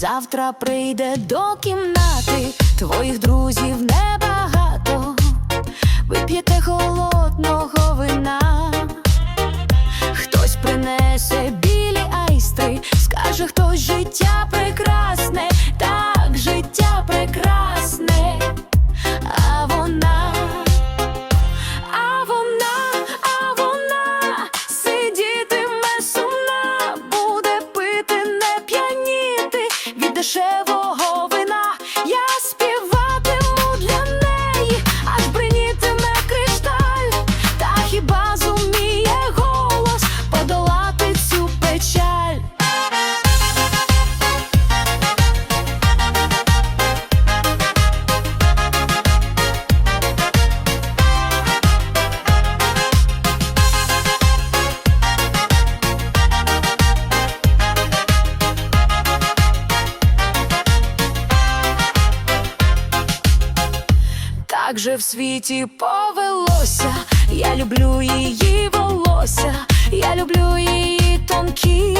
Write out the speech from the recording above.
Завтра прийде до кімнати, твоїх друзів небагато. Вип'єте холодного вина. Від Так же в світі повелося, я люблю її волосся, я люблю її тонкі